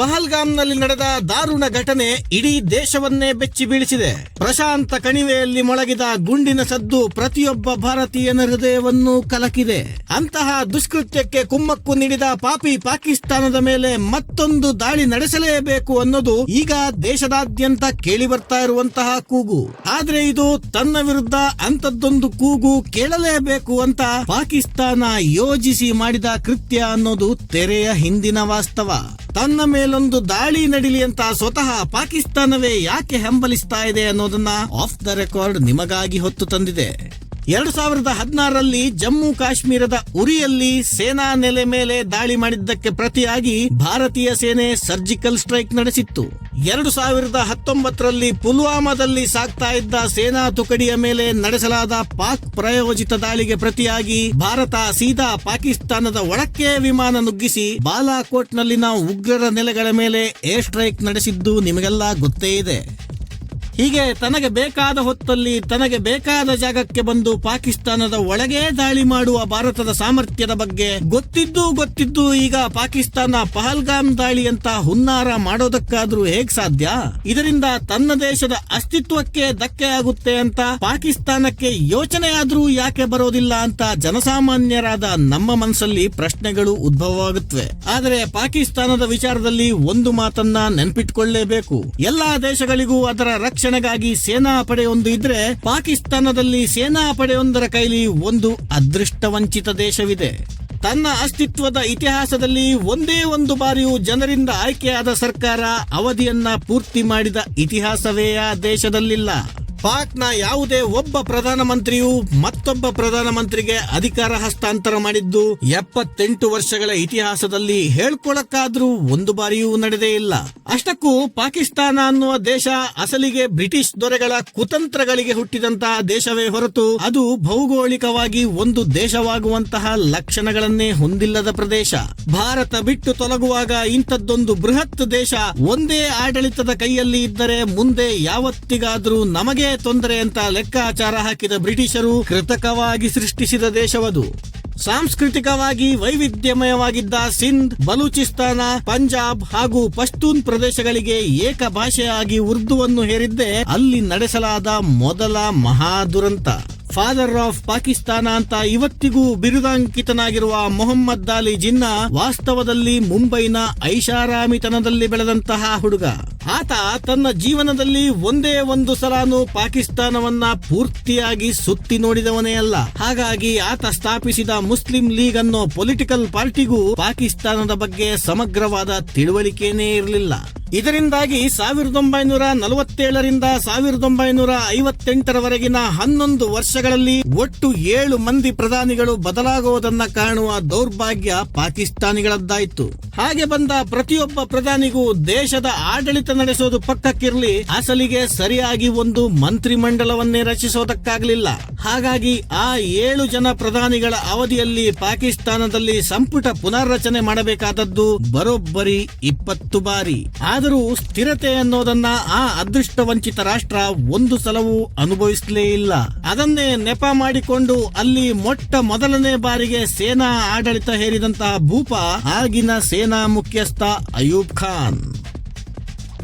ಪಹಲ್ಗಾಮ್ನಲ್ಲಿ ನಡೆದ ದಾರುಣ ಘಟನೆ ಇಡೀ ದೇಶವನ್ನೇ ಬೆಚ್ಚಿ ಬೀಳಿಸಿದೆ. ಪ್ರಶಾಂತ ಕಣಿವೆಯಲ್ಲಿ ಮೊಳಗಿದ ಗುಂಡಿನ ಸದ್ದು ಪ್ರತಿಯೊಬ್ಬ ಭಾರತೀಯನ ಹೃದಯವನ್ನು ಕಲಕಿದೆ. ಅಂತಹ ದುಷ್ಕೃತ್ಯಕ್ಕೆ ಕುಮ್ಮಕ್ಕು ನೀಡಿದ ಪಾಪಿ ಪಾಕಿಸ್ತಾನದ ಮೇಲೆ ಮತ್ತೊಂದು ದಾಳಿ ನಡೆಸಲೇಬೇಕು ಅನ್ನೋದು ಈಗ ದೇಶದಾದ್ಯಂತ ಕೇಳಿ ಬರ್ತಾ ಇರುವಂತಹ ಕೂಗು. ಆದ್ರೆ ಇದು ತನ್ನ ವಿರುದ್ಧ ಅಂತದ್ದೊಂದು ಕೂಗು ಕೇಳಲೇಬೇಕು ಅಂತ ಪಾಕಿಸ್ತಾನ ಯೋಜಿಸಿ ಮಾಡಿದ ಕೃತ್ಯ ಅನ್ನೋದು ತೆರೆಯ ಹಿಂದಿನ ವಾಸ್ತವ. ತನ್ನ ಮೇಲೊಂದು ದಾಳಿ ನಡಿಲಿ ಅಂತ ಸ್ವತಃ ಪಾಕಿಸ್ತಾನವೇ ಯಾಕೆ ಹೆಂಬಲಿಸ್ತಾ ಇದೆ ಅನ್ನೋದನ್ನ ಆಫ್ ದ ರೆಕಾರ್ಡ್ ನಿಮಗಾಗಿ ಹೊತ್ತು ತಂದಿದೆ. ಎರಡು ಸಾವಿರದ ಹದಿನಾರರಲ್ಲಿ ಜಮ್ಮು ಕಾಶ್ಮೀರದ ಉರಿಯಲ್ಲಿ ಸೇನಾ ನೆಲೆ ಮೇಲೆ ದಾಳಿ ಮಾಡಿದ್ದಕ್ಕೆ ಪ್ರತಿಯಾಗಿ ಭಾರತೀಯ ಸೇನೆ ಸರ್ಜಿಕಲ್ ಸ್ಟ್ರೈಕ್ ನಡೆಸಿತ್ತು. ಎರಡು ಸಾವಿರದ ಹತ್ತೊಂಬತ್ತರಲ್ಲಿ ಪುಲ್ವಾಮಾದಲ್ಲಿ ಸಾಗ್ತಾ ಇದ್ದ ಸೇನಾ ತುಕಡಿಯ ಮೇಲೆ ನಡೆಸಲಾದ ಪಾಕ್ ಪ್ರಾಯೋಜಿತ ದಾಳಿಗೆ ಪ್ರತಿಯಾಗಿ ಭಾರತ ಸೀದಾ ಪಾಕಿಸ್ತಾನದ ಒಳಕ್ಕೆ ವಿಮಾನ ನುಗ್ಗಿಸಿ ಬಾಲಾಕೋಟ್ನಲ್ಲಿನ ಉಗ್ರರ ನೆಲೆಗಳ ಮೇಲೆ ಏರ್ ಸ್ಟ್ರೈಕ್ ನಡೆಸಿದ್ದು ನಿಮಗೆಲ್ಲ ಗೊತ್ತೇ ಇದೆ. ಹೀಗೆ ತನಗೆ ಬೇಕಾದ ಹೊತ್ತಲ್ಲಿ ತನಗೆ ಬೇಕಾದ ಜಾಗಕ್ಕೆ ಬಂದು ಪಾಕಿಸ್ತಾನದ ಒಳಗೆ ದಾಳಿ ಮಾಡುವ ಭಾರತದ ಸಾಮರ್ಥ್ಯದ ಬಗ್ಗೆ ಗೊತ್ತಿದ್ದು ಗೊತ್ತಿದ್ದು ಈಗ ಪಾಕಿಸ್ತಾನ ಪಹಲ್ಗಾಮ್ ದಾಳಿ ಅಂತ ಹುನ್ನಾರ ಮಾಡೋದಕ್ಕಾದ್ರೂ ಹೇಗ್ ಸಾಧ್ಯ? ಇದರಿಂದ ತನ್ನ ದೇಶದ ಅಸ್ತಿತ್ವಕ್ಕೆ ಧಕ್ಕೆ ಆಗುತ್ತೆ ಅಂತ ಪಾಕಿಸ್ತಾನಕ್ಕೆ ಯೋಚನೆ ಆದ್ರೂ ಯಾಕೆ ಬರೋದಿಲ್ಲ ಅಂತ ಜನಸಾಮಾನ್ಯರಾದ ನಮ್ಮ ಮನಸ್ಸಲ್ಲಿ ಪ್ರಶ್ನೆಗಳು ಉದ್ಭವವಾಗುತ್ತವೆ. ಆದರೆ ಪಾಕಿಸ್ತಾನದ ವಿಚಾರದಲ್ಲಿ ಒಂದು ಮಾತನ್ನ ನೆನ್ಪಿಟ್ಕೊಳ್ಳೇಬೇಕು. ಎಲ್ಲಾ ದೇಶಗಳಿಗೂ ಅದರ ರಕ್ಷಣೆಗಾಗಿ ಸೇನಾ ಪಡೆಯೊಂದು ಇದ್ರೆ ಪಾಕಿಸ್ತಾನದಲ್ಲಿ ಸೇನಾ ಪಡೆಯೊಂದರ ಕೈಲಿ ಒಂದು ಅದೃಷ್ಟವಂಚಿತ ದೇಶವಿದೆ. ತನ್ನ ಅಸ್ತಿತ್ವದ ಇತಿಹಾಸದಲ್ಲಿ ಒಂದೇ ಒಂದು ಬಾರಿಯೂ ಜನರಿಂದ ಆಯ್ಕೆಯಾದ ಸರ್ಕಾರ ಅವಧಿಯನ್ನ ಪೂರ್ತಿ ಮಾಡಿದ ಇತಿಹಾಸವೇ ಆ ದೇಶದಲ್ಲಿಲ್ಲ. ಪಾಕ್ನ ಯಾವುದೇ ಒಬ್ಬ ಪ್ರಧಾನಮಂತ್ರಿಯು ಮತ್ತೊಬ್ಬ ಪ್ರಧಾನಮಂತ್ರಿಗೆ ಅಧಿಕಾರ ಹಸ್ತಾಂತರ ಮಾಡಿದ್ದು ಎಪ್ಪತ್ತೆಂಟು ವರ್ಷಗಳ ಇತಿಹಾಸದಲ್ಲಿ ಹೇಳ್ಕೊಳಕ್ಕಾದ್ರೂ ಒಂದು ಬಾರಿಯೂ ನಡೆದೇ ಇಲ್ಲ. ಅಷ್ಟಕ್ಕೂ ಪಾಕಿಸ್ತಾನ ಅನ್ನುವ ದೇಶ ಅಸಲಿಗೆ ಬ್ರಿಟಿಷ್ ದೊರೆಗಳ ಕುತಂತ್ರಗಳಿಗೆ ಹುಟ್ಟಿದಂತಹ ದೇಶವೇ ಹೊರತು ಅದು ಭೌಗೋಳಿಕವಾಗಿ ಒಂದು ದೇಶವಾಗುವಂತಹ ಲಕ್ಷಣಗಳನ್ನೇ ಹೊಂದಿಲ್ಲದ ಪ್ರದೇಶ. ಭಾರತ ಬಿಟ್ಟು ತೊಲಗುವಾಗ ಇಂಥದ್ದೊಂದು ಬೃಹತ್ ದೇಶ ಒಂದೇ ಆಡಳಿತದ ಕೈಯಲ್ಲಿ ಇದ್ದರೆ ಮುಂದೆ ಯಾವತ್ತಿಗಾದ್ರೂ ನಮಗೆ ತೊಂದರೆ ಅಂತ ಲೆಕ್ಕಾಚಾರ ಹಾಕಿದ ಬ್ರಿಟಿಷರು ಕೃತಕವಾಗಿ ಸೃಷ್ಟಿಸಿದ ದೇಶವದು. ಸಾಂಸ್ಕೃತಿಕವಾಗಿ ವೈವಿಧ್ಯಮಯವಾಗಿದ್ದ ಸಿಂಧ್, ಬಲೂಚಿಸ್ತಾನ, ಪಂಜಾಬ್ ಹಾಗೂ ಪಶ್ತೂನ್ ಪ್ರದೇಶಗಳಿಗೆ ಏಕ ಭಾಷೆಯಾಗಿ ಉರ್ದುವನ್ನು ಹೇರಿದ್ದೇ ಅಲ್ಲಿ ನಡೆಸಲಾದ ಮೊದಲ ಮಹಾದುರಂತ ಫಾದರ್ ಆಫ್ ಪಾಕಿಸ್ತಾನ ಅಂತ ಇವತ್ತಿಗೂ ಬಿರುದಾಂಕಿತನಾಗಿರುವ ಮೊಹಮ್ಮದ್ ಅಲಿ ಜಿನ್ನಾ ವಾಸ್ತವದಲ್ಲಿ ಮುಂಬೈನ ಐಷಾರಾಮಿತನದಲ್ಲಿ ಬೆಳೆದಂತಹ ಹುಡುಗ. ಆತ ತನ್ನ ಜೀವನದಲ್ಲಿ ಒಂದೇ ಒಂದು ಸಲಾನು ಪಾಕಿಸ್ತಾನವನ್ನ ಪೂರ್ತಿಯಾಗಿ ಸುತ್ತಿ ನೋಡಿದವನೇ ಅಲ್ಲ. ಹಾಗಾಗಿ ಆತ ಸ್ಥಾಪಿಸಿದ ಮುಸ್ಲಿಂ ಲೀಗ್ ಅನ್ನೋ ಪೊಲಿಟಿಕಲ್ ಪಾರ್ಟಿಗೂ ಪಾಕಿಸ್ತಾನದ ಬಗ್ಗೆ ಸಮಗ್ರವಾದ ತಿಳುವಳಿಕೆನೇ ಇರಲಿಲ್ಲ. ಇದರಿಂದಾಗಿ ಸಾವಿರದ ಒಂಬೈನೂರ ನಲವತ್ತೇಳರಿಂದ ಸಾವಿರದ ಒಂಬೈನೂರ ಐವತ್ತೆಂಟರವರೆಗಿನ ಹನ್ನೊಂದು ವರ್ಷಗಳಲ್ಲಿ ಒಟ್ಟು ಏಳು ಮಂದಿ ಪ್ರಧಾನಿಗಳು ಬದಲಾಗುವುದನ್ನ ಕಾಣುವ ದೌರ್ಭಾಗ್ಯ ಪಾಕಿಸ್ತಾನಿಗಳದ್ದಾಯಿತು. ಹಾಗೆ ಬಂದ ಪ್ರತಿಯೊಬ್ಬ ಪ್ರಧಾನಿಗೂ ದೇಶದ ಆಡಳಿತ ನಡೆಸೋದು ಪಕ್ಕಕ್ಕಿರ್ಲಿ, ಅಸಲಿಗೆ ಸರಿಯಾಗಿ ಒಂದು ಮಂತ್ರಿಮಂಡಲವನ್ನೇ ರಚಿಸೋದಕ್ಕಾಗಲಿಲ್ಲ. ಹಾಗಾಗಿ ಆ ಏಳು ಜನ ಪ್ರಧಾನಿಗಳ ಅವಧಿಯಲ್ಲಿ ಪಾಕಿಸ್ತಾನದಲ್ಲಿ ಸಂಪುಟ ಪುನರ್ರಚನೆ ಮಾಡಬೇಕಾದದ್ದು ಬರೋಬ್ಬರಿ ಇಪ್ಪತ್ತು ಬಾರಿ. ಆದರೂ ಸ್ಥಿರತೆ ಅನ್ನೋದನ್ನ ಆ ಅದೃಷ್ಟವಂಚಿತ ರಾಷ್ಟ್ರ ಒಂದು ಸಲವೂ ಅನುಭವಿಸಲೇ ಇಲ್ಲ ಅದನ್ನೇ ನೆಪ ಮಾಡಿಕೊಂಡು ಅಲ್ಲಿ ಮೊಟ್ಟ ಮೊದಲನೇ ಬಾರಿಗೆ ಸೇನಾ ಆಡಳಿತ ಹೇರಿದಂತಹ ಭೂಪ ಆಗಿನ ಸೇನಾ ಮುಖ್ಯಸ್ಥ Ayub Khan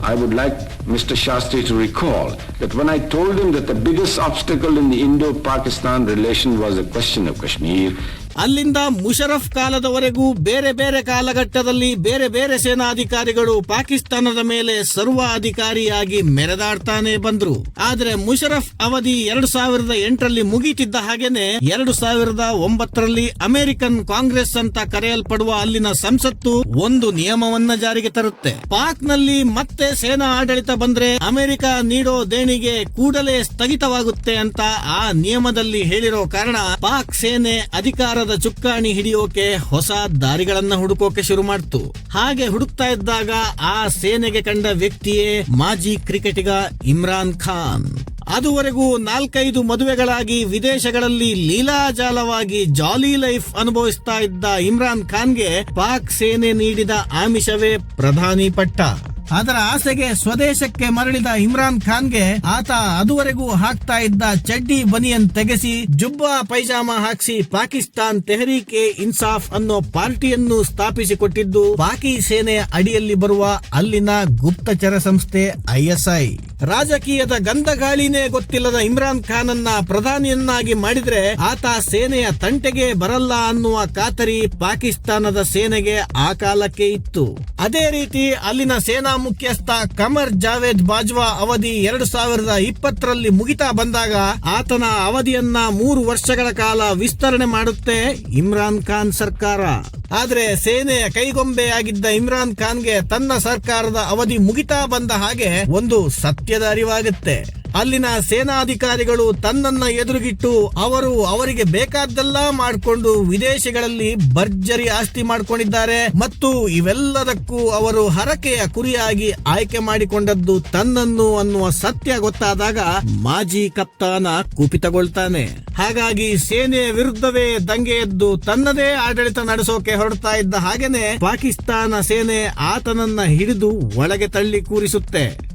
I would like Mr. Shastri to recall that when I told him that the biggest obstacle in the Indo-Pakistan relation was the question of Kashmir, ಅಲ್ಲಿಂದ ಮುಷರಫ್ ಕಾಲದವರೆಗೂ ಬೇರೆ ಬೇರೆ ಕಾಲಘಟ್ಟದಲ್ಲಿ ಬೇರೆ ಬೇರೆ ಸೇನಾಧಿಕಾರಿಗಳು ಪಾಕಿಸ್ತಾನದ ಮೇಲೆ ಸರ್ವ ಅಧಿಕಾರಿಯಾಗಿ ಮೆರೆದಾಡ್ತಾನೆ ಬಂದ್ರು. ಆದ್ರೆ ಮುಷರಫ್ ಅವಧಿ ಎರಡು ಸಾವಿರದ ಎಂಟರಲ್ಲಿ ಮುಗಿತಿದ್ದ ಹಾಗೇನೆ ಎರಡು ಸಾವಿರದ ಒಂಬತ್ತರಲ್ಲಿ ಅಮೆರಿಕನ್ ಕಾಂಗ್ರೆಸ್ ಅಂತ ಕರೆಯಲ್ಪಡುವ ಅಲ್ಲಿನ ಸಂಸತ್ತು ಒಂದು ನಿಯಮವನ್ನ ಜಾರಿಗೆ ತರುತ್ತೆ. ಪಾಕ್ನಲ್ಲಿ ಮತ್ತೆ ಸೇನಾ ಆಡಳಿತ ಬಂದ್ರೆ ಅಮೆರಿಕ ನೀಡೋ ದೇಣಿಗೆ ಕೂಡಲೇ ಸ್ಥಗಿತವಾಗುತ್ತೆ ಅಂತ ಆ ನಿಯಮದಲ್ಲಿ ಹೇಳಿರೋ ಕಾರಣ ಪಾಕ್ ಸೇನೆ ಅಧಿಕಾರದ ಚುಕ್ಕಾಣಿ ಹಿಡಿಯೋಕೆ ಹೊಸ ದಾರಿಗಳನ್ನ ಹುಡುಕೋಕೆ ಶುರು ಮಾಡ್ತು. ಹಾಗೆ ಹುಡುಕ್ತಾ ಇದ್ದಾಗ ಆ ಸೇನೆಗೆ ಕಂಡ ವ್ಯಕ್ತಿಯೇ ಮಾಜಿ ಕ್ರಿಕೆಟಿಗ ಇಮ್ರಾನ್ ಖಾನ್. ಅದುವರೆಗೂ ನಾಲ್ಕೈದು ಮದುವೆಗಳಾಗಿ ವಿದೇಶಗಳಲ್ಲಿ ಲೀಲಾಜಾಲವಾಗಿ ಜಾಲಿ ಲೈಫ್ ಅನುಭವಿಸ್ತಾ ಇದ್ದ ಇಮ್ರಾನ್ ಖಾನ್ಗೆ ಪಾಕ್ ಸೇನೆ ನೀಡಿದ ಆಮಿಷವೇ ಪ್ರಧಾನಿ ಪಟ್ಟ. ಅದರ ಆಸೆಗೆ ಸ್ವದೇಶಕ್ಕೆ ಮರಳಿದ ಇಮ್ರಾನ್ ಖಾನ್ಗೆ ಆತ ಅದುವರೆಗೂ ಹಾಕ್ತಾ ಇದ್ದ ಚಡ್ಡಿ ಬನಿಯನ್ ತೆಗೆಸಿ, ಜುಬ್ಬಾ ಪೈಜಾಮ ಹಾಕಿಸಿ ಪಾಕಿಸ್ತಾನ್ ತೆಹರೀಕೆ ಇನ್ಸಾಫ್ ಅನ್ನೋ ಪಾರ್ಟಿಯನ್ನು ಸ್ಥಾಪಿಸಿಕೊಟ್ಟಿದ್ದು ಪಾಕಿ ಸೇನೆಯ ಅಡಿಯಲ್ಲಿ ಬರುವ ಅಲ್ಲಿನ ಗುಪ್ತಚರ ಸಂಸ್ಥೆ ಐಎಸ್ಐ ರಾಜಕೀಯದ ಗಂಧಗಾಳಿನೇ ಗೊತ್ತಿಲ್ಲದ ಇಮ್ರಾನ್ ಖಾನ್ ಅನ್ನ ಪ್ರಧಾನಿಯನ್ನಾಗಿ ಮಾಡಿದ್ರೆ ಆತ ಸೇನೆಯ ತಂಟೆಗೆ ಬರಲ್ಲ ಅನ್ನುವ ಖಾತರಿ ಪಾಕಿಸ್ತಾನದ ಸೇನೆಗೆ ಆ ಕಾಲಕ್ಕೆ ಇತ್ತು. ಅದೇ ರೀತಿ ಅಲ್ಲಿನ ಸೇನಾ ಮುಖ್ಯಸ್ಥ ಕಮರ್ ಜಾವೇದ್ ಬಾಜ್ವಾ ಅವಧಿ ಎರಡು ಸಾವಿರದ ಇಪ್ಪತ್ತರಲ್ಲಿ ಮುಗಿತಾ ಬಂದಾಗ ಆತನ ಅವಧಿಯನ್ನ ಮೂರು ವರ್ಷಗಳ ಕಾಲ ವಿಸ್ತರಣೆ ಮಾಡುತ್ತೆ ಇಮ್ರಾನ್ ಖಾನ್ ಸರ್ಕಾರ. ಆದ್ರೆ ಸೇನೆಯ ಕೈಗೊಂಬೆಯಾಗಿದ್ದ ಇಮ್ರಾನ್ ಖಾನ್ಗೆ ತನ್ನ ಸರ್ಕಾರದ ಅವಧಿ ಮುಗಿತಾ ಬಂದ ಹಾಗೆ ಒಂದು ಸತ್ಯದ ಅರಿವಾಗುತ್ತೆ. ಅಲ್ಲಿನ ಸೇನಾಧಿಕಾರಿಗಳು ತನ್ನನ್ನ ಎದುರುಗಿಟ್ಟು ಅವರು ಅವರಿಗೆ ಬೇಕಾದ್ದೆಲ್ಲ ಮಾಡಿಕೊಂಡು ವಿದೇಶಗಳಲ್ಲಿ ಭರ್ಜರಿ ಆಸ್ತಿ ಮಾಡ್ಕೊಂಡಿದ್ದಾರೆ. ಮತ್ತು ಇವೆಲ್ಲದಕ್ಕೂ ಅವರು ಹರಕೆಯ ಕುರಿಯಾಗಿ ಆಯ್ಕೆ ಮಾಡಿಕೊಂಡದ್ದು ತನ್ನನ್ನು ಅನ್ನುವ ಸತ್ಯ ಗೊತ್ತಾದಾಗ ಮಾಜಿ ಕಪ್ತಾನ ಕುಪಿತಗೊಳ್ತಾನೆ. ಹಾಗಾಗಿ ಸೇನೆಯ ವಿರುದ್ಧವೇ ದಂಗೆ ಎದ್ದು ತನ್ನದೇ ಆಡಳಿತ ನಡೆಸೋಕೆ ಹೊರಡ್ತಾ ಇದ್ದ ಹಾಗೇನೆ ಪಾಕಿಸ್ತಾನ ಸೇನೆ ಆತನನ್ನ ಹಿಡಿದು ಒಳಗೆ ತಳ್ಳಿ ಕೂರಿಸುತ್ತೆ.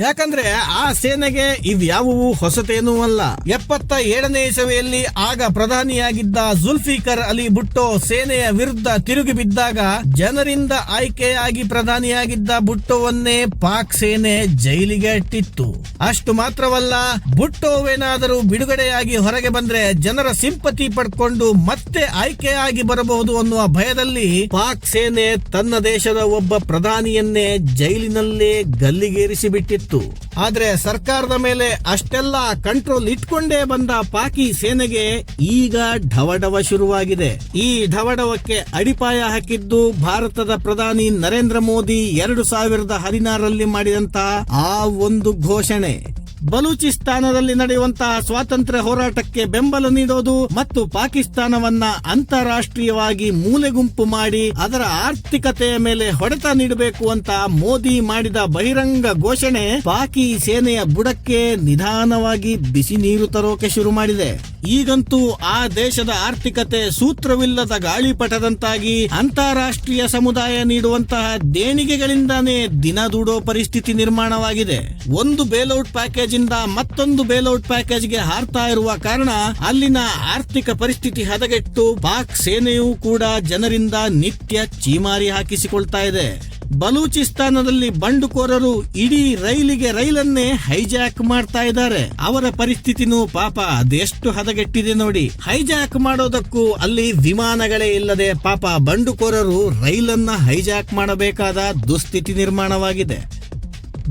ಯಾಕಂದ್ರೆ ಆ ಸೇನೆಗೆ ಇವ್ಯಾವುವು ಹೊಸತೇನೂ ಅಲ್ಲ. ಎಪ್ಪತ್ತ ಏಳನೇ ಇಸವಿಯಲ್ಲಿ ಆಗ ಪ್ರಧಾನಿಯಾಗಿದ್ದ ಜುಲ್ಫಿಕರ್ ಅಲಿ ಭುಟ್ಟೋ ಸೇನೆಯ ವಿರುದ್ಧ ತಿರುಗಿ ಬಿದ್ದಾಗ ಜನರಿಂದ ಆಯ್ಕೆಯಾಗಿ ಪ್ರಧಾನಿಯಾಗಿದ್ದ ಬುಟ್ಟೋವನ್ನೇ ಪಾಕ್ ಸೇನೆ ಜೈಲಿಗೆ ಇಟ್ಟಿತ್ತು ಅಷ್ಟು ಮಾತ್ರವಲ್ಲ ಬುಟ್ಟೋವೇನಾದರೂ ಬಿಡುಗಡೆಯಾಗಿ ಹೊರಗೆ ಬಂದ್ರೆ ಜನರ ಸಿಂಪತಿ ಪಡ್ಕೊಂಡು ಮತ್ತೆ ಆಯ್ಕೆಯಾಗಿ ಬರಬಹುದು ಅನ್ನುವ ಭಯದಲ್ಲಿ ಪಾಕ್ ಸೇನೆ ತನ್ನ ದೇಶದ ಒಬ್ಬ ಪ್ರಧಾನಿಯನ್ನೇ ಜೈಲಿನಲ್ಲೇ ಗಲ್ಲಿಗೇರಿಸಿ ಬಿಟ್ಟಿತ್ತು ಆದ್ರೆ ಸರ್ಕಾರದ ಮೇಲೆ ಅಷ್ಟೆಲ್ಲ ಕಂಟ್ರೋಲ್ ಇಟ್ಕೊಂಡೇ ಬಂದ ಪಾಕಿ ಸೇನೆಗೆ ಈಗ ಢವಢವ ಶುರುವಾಗಿದೆ. ಈ ಢವಢವಕ್ಕೆ ಅಡಿಪಾಯ ಹಾಕಿದ್ದು ಭಾರತದ ಪ್ರಧಾನಿ ನರೇಂದ್ರ ಮೋದಿ ಎರಡು ಸಾವಿರದ ಹದಿನಾರರಲ್ಲಿ ಮಾಡಿದಂತಹ ಆ ಒಂದು ಘೋಷಣೆ. ಬಲೂಚಿಸ್ತಾನದಲ್ಲಿ ನಡೆಯುವಂತಹ ಸ್ವಾತಂತ್ರ್ಯ ಹೋರಾಟಕ್ಕೆ ಬೆಂಬಲ ನೀಡೋದು ಮತ್ತು ಪಾಕಿಸ್ತಾನವನ್ನ ಅಂತಾರಾಷ್ಟ್ರೀಯವಾಗಿ ಮೂಲೆಗುಂಪು ಮಾಡಿ ಅದರ ಆರ್ಥಿಕತೆಯ ಮೇಲೆ ಹೊಡೆತ ನೀಡಬೇಕು ಅಂತ ಮೋದಿ ಮಾಡಿದ ಬಹಿರಂಗ ಘೋಷಣೆ ಪಾಕಿ ಸೇನೆಯ ಬುಡಕ್ಕೆ ನಿಧಾನವಾಗಿ ಬಿಸಿ ನೀರು ತರೋಕೆ ಶುರು ಮಾಡಿದೆ. ಈಗಂತೂ ಆ ದೇಶದ ಆರ್ಥಿಕತೆ ಸೂತ್ರವಿಲ್ಲದ ಗಾಳಿಪಟದಂತಾಗಿ ಅಂತಾರಾಷ್ಟ್ರೀಯ ಸಮುದಾಯ ನೀಡುವಂತಹ ದೇಣಿಗೆಗಳಿಂದಾನೇ ದಿನ ದೂಡೋ ಪರಿಸ್ಥಿತಿ ನಿರ್ಮಾಣವಾಗಿದೆ. ಒಂದು ಬೇಲೌಟ್ ಪ್ಯಾಕೇಜ್ ಇಂದ ಮತ್ತೊಂದು ಬೇಲೌಟ್ ಪ್ಯಾಕೇಜ್ಗೆ ಹಾರ್ತಾ ಇರುವ ಕಾರಣ ಅಲ್ಲಿನ ಆರ್ಥಿಕ ಪರಿಸ್ಥಿತಿ ಹದಗೆಟ್ಟು ಪಾಕ್ ಸೇನೆಯೂ ಕೂಡ ಜನರಿಂದ ನಿತ್ಯ ಚೀಮಾರಿ ಹಾಕಿಸಿಕೊಳ್ತಾ ಇದೆ. ಬಲೂಚಿಸ್ತಾನದಲ್ಲಿ ಬಂಡುಕೋರರು ಇಡೀ ರೈಲಿಗೆ ರೈಲನ್ನೇ ಹೈಜಾಕ್ ಮಾಡ್ತಾ ಇದ್ದಾರೆ. ಅವರ ಪರಿಸ್ಥಿತಿನೂ ಪಾಪ ಅದೆಷ್ಟು ಹದಗೆಟ್ಟಿದೆ ನೋಡಿ. ಹೈಜಾಕ್ ಮಾಡೋದಕ್ಕೂ ಅಲ್ಲಿ ವಿಮಾನಗಳೇ ಇಲ್ಲದೆ ಪಾಪ ಬಂಡುಕೋರರು ರೈಲನ್ನ ಹೈಜಾಕ್ ಮಾಡಬೇಕಾದ ದುಸ್ಥಿತಿ ನಿರ್ಮಾಣವಾಗಿದೆ.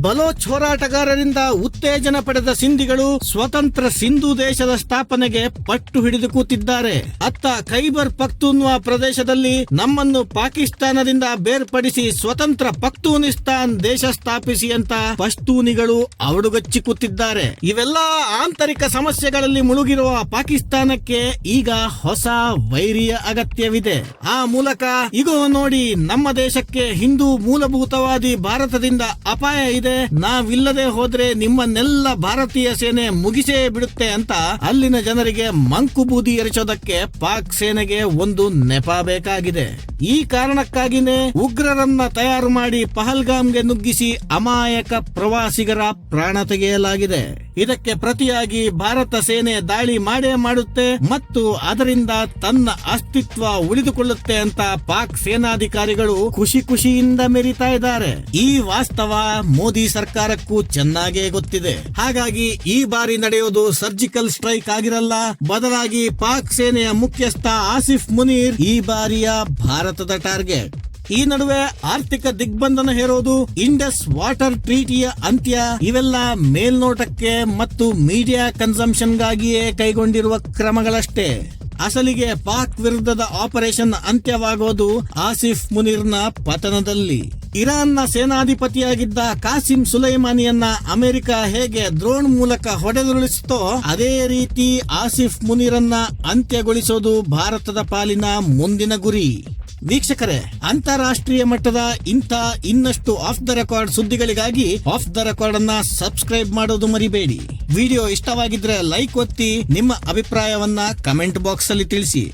ಬಲೋಚ್ ಹೋರಾಟಗಾರರಿಂದ ಉತ್ತೇಜನ ಪಡೆದ ಸಿಂಧಿಗಳು ಸ್ವತಂತ್ರ ಸಿಂಧು ದೇಶದ ಸ್ಥಾಪನೆಗೆ ಪಟ್ಟು ಹಿಡಿದು ಕೂತಿದ್ದಾರೆ. ಅತ್ತ ಖೈಬರ್ ಪಖ್ತೂನ್ವಾ ಪ್ರದೇಶದಲ್ಲಿ ನಮ್ಮನ್ನು ಪಾಕಿಸ್ತಾನದಿಂದ ಬೇರ್ಪಡಿಸಿ ಸ್ವತಂತ್ರ ಪಖ್ತೂನಿಸ್ತಾನ್ ದೇಶ ಸ್ಥಾಪಿಸಿ ಅಂತ ಪಶ್ತೂನಿಗಳು ಅವಡುಗಚ್ಚಿ ಕೂತಿದ್ದಾರೆ. ಇವೆಲ್ಲಾ ಆಂತರಿಕ ಸಮಸ್ಯೆಗಳಲ್ಲಿ ಮುಳುಗಿರುವ ಪಾಕಿಸ್ತಾನಕ್ಕೆ ಈಗ ಹೊಸ ವೈರಿಯ ಅಗತ್ಯವಿದೆ. ಆ ಮೂಲಕ ಇಗೋ ನೋಡಿ ನಮ್ಮ ದೇಶಕ್ಕೆ ಹಿಂದೂ ಮೂಲಭೂತವಾದಿ ಭಾರತದಿಂದ ಅಪಾಯ ಇದೆ ನಾವಿಲ್ಲದೆ ಹೋದ್ರೆ ನಿಮ್ಮನ್ನೆಲ್ಲ ಭಾರತೀಯ ಸೇನೆ ಮುಗಿಸೇ ಬಿಡುತ್ತೆ ಅಂತ ಅಲ್ಲಿನ ಜನರಿಗೆ ಮಂಕು ಬೂದಿ ಎರಚೋದಕ್ಕೆ ಪಾಕ್ ಸೇನೆಗೆ ಒಂದು ನೆಪ ಬೇಕಾಗಿದೆ. ಈ ಕಾರಣಕ್ಕಾಗಿನೇ ಉಗ್ರರನ್ನ ತಯಾರು ಮಾಡಿ ಪಹಲ್ಗಾಮ್ಗೆ ನುಗ್ಗಿಸಿ ಅಮಾಯಕ ಪ್ರವಾಸಿಗರ ಪ್ರಾಣ ತೆಗೆಯಲಾಗಿದೆ. ಇದಕ್ಕೆ ಪ್ರತಿಯಾಗಿ ಭಾರತ ಸೇನೆ ದಾಳಿ ಮಾಡೇ ಮಾಡುತ್ತೆ ಮತ್ತು ಅದರಿಂದ ತನ್ನ ಅಸ್ತಿತ್ವ ಉಳಿದುಕೊಳ್ಳುತ್ತೆ ಅಂತ ಪಾಕ್ ಸೇನಾಧಿಕಾರಿಗಳು ಖುಷಿ ಖುಷಿಯಿಂದ ಮೆರಿತಾ ಇದ್ದಾರೆ. ಈ ವಾಸ್ತವ ಮೋದಿ ಸರ್ಕಾರಕ್ಕೂ ಚೆನ್ನಾಗೇ ಗೊತ್ತಿದೆ. ಹಾಗಾಗಿ ಈ ಬಾರಿ ನಡೆಯೋದು ಸರ್ಜಿಕಲ್ ಸ್ಟ್ರೈಕ್ ಆಗಿರಲ್ಲ. ಬದಲಾಗಿ ಪಾಕ್ ಸೇನೆಯ ಮುಖ್ಯಸ್ಥ ಆಸಿಫ್ ಮುನೀರ್ ಈ ಬಾರಿಯ ಭಾರತದ ಟಾರ್ಗೆಟ್. ಈ ನಡುವೆ ಆರ್ಥಿಕ ದಿಗ್ಬಂಧನ ಹೇರೋದು ಇಂಡಸ್ ವಾಟರ್ ಟ್ರೀಟಿಯ ಅಂತ್ಯ. ಇವೆಲ್ಲ ಮೇಲ್ನೋಟಕ್ಕೆ ಮತ್ತು ಮೀಡಿಯಾ ಕನ್ಸಂಪ್ಷನ್ಗಾಗಿಯೇ ಕೈಗೊಂಡಿರುವ ಕ್ರಮಗಳಷ್ಟೇ. ಅಸಲಿಗೆ ಪಾಕ್ ವಿರುದ್ಧದ ಆಪರೇಷನ್ ಅಂತ್ಯವಾಗೋದು ಆಸಿಫ್ ಮುನೀರ್ನ ಪತನದಲ್ಲಿ. ಇರಾನ್ನ ಸೇನಾಧಿಪತಿಯಾಗಿದ್ದ ಕಾಸಿಂ ಸುಲೈಮಾನಿಯನ್ನ ಅಮೆರಿಕ ಹೇಗೆ ದ್ರೋಣ್ ಮೂಲಕ ಹೊಡೆದುರುಳಿಸಿತೋ ಅದೇ ರೀತಿ ಆಸಿಫ್ ಮುನೀರನ್ನ ಅಂತ್ಯಗೊಳಿಸೋದು ಭಾರತದ ಪಾಲಿನ ಮುಂದಿನ ಗುರಿ. ವೀಕ್ಷಕರೇ, ಅಂತಾರಾಷ್ಟ್ರೀಯ ಮಟ್ಟದ ಇಂಥ ಇನ್ನಷ್ಟು ಆಫ್ ದ ರೆಕಾರ್ಡ್ ಸುದ್ದಿಗಳಿಗಾಗಿ ಆಫ್ ದ ರೆಕಾರ್ಡ್ ಅನ್ನ ಸಬ್ಸ್ಕ್ರೈಬ್ ಮಾಡೋದು ಮರಿಬೇಡಿ. ವಿಡಿಯೋ ಇಷ್ಟವಾಗಿದ್ರೆ ಲೈಕ್ ಒತ್ತಿ, ನಿಮ್ಮ ಅಭಿಪ್ರಾಯವನ್ನ ಕಮೆಂಟ್ ಬಾಕ್ಸ್ ಅಲ್ಲಿ ತಿಳಿಸಿ.